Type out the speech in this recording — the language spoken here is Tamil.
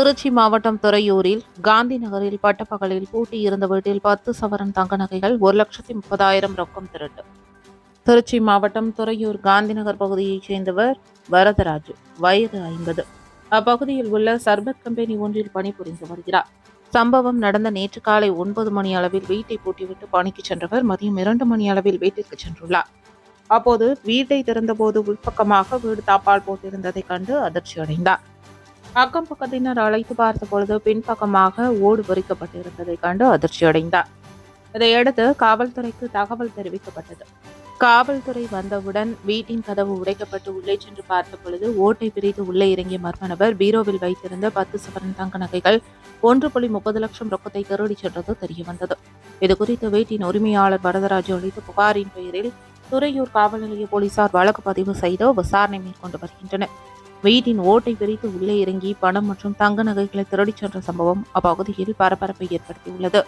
திருச்சி மாவட்டம் துறையூரில் காந்தி நகரில் பட்டப்பகலில் பூட்டியிருந்த வீட்டில் பத்து சவரன் தங்க நகைகள் ஒரு லட்சத்தி முப்பதாயிரம் ரொக்கம் திருட்டு. திருச்சி மாவட்டம் துறையூர் காந்தி நகர் பகுதியைச் சேர்ந்தவர் வரதராஜு வயது ஐம்பது. அப்பகுதியில் உள்ள சர்பத் கம்பெனி ஒன்றில் பணிபுரிந்து வருகிறார். சம்பவம் நடந்த நேற்று காலை ஒன்பது மணி அளவில் வீட்டை பூட்டிவிட்டு பணிக்கு சென்றவர் மதியம் இரண்டு மணி அளவில் வீட்டிற்கு சென்றுள்ளார். அப்போது வீட்டை திறந்தபோது உள்பக்கமாக வீடு தாப்பால் போட்டிருந்ததை கண்டு அதிர்ச்சி அடைந்தார் அக்கம் பக்கத்தினர் அழைத்து பார்த்த பொழுது பின்பக்கமாக ஓடு பொறிக்கப்பட்டிருந்ததை கண்டு அதிர்ச்சி அடைந்தார் இதையடுத்து காவல்துறைக்கு தகவல் தெரிவிக்கப்பட்டது. காவல்துறை வந்தவுடன் வீட்டின் கதவு உடைக்கப்பட்டு உள்ளே சென்று பார்த்த பொழுது ஓட்டை பிரித்து உள்ளே இறங்கிய மர்ம நபர் பீரோவில் வைத்திருந்த பத்து சவரன் தங்க நகைகள் ஒன்று புள்ளி முப்பது லட்சம் ரொக்கத்தை திருடி சென்றது தெரியவந்தது. இதுகுறித்து வீட்டின் உரிமையாளர் வரதராஜு அளித்த புகாரின் பெயரில் துறையூர் காவல் நிலைய போலீசார் வழக்கு பதிவு செய்து விசாரணை மேற்கொண்டு வருகின்றனர். வீட்டின் ஓட்டை பிரித்து உள்ளே இறங்கி பணம் மற்றும் தங்க நகைகளை திருடிச் சென்ற சம்பவம் அப்பகுதியில் பரபரப்பை ஏற்படுத்தியுள்ளது.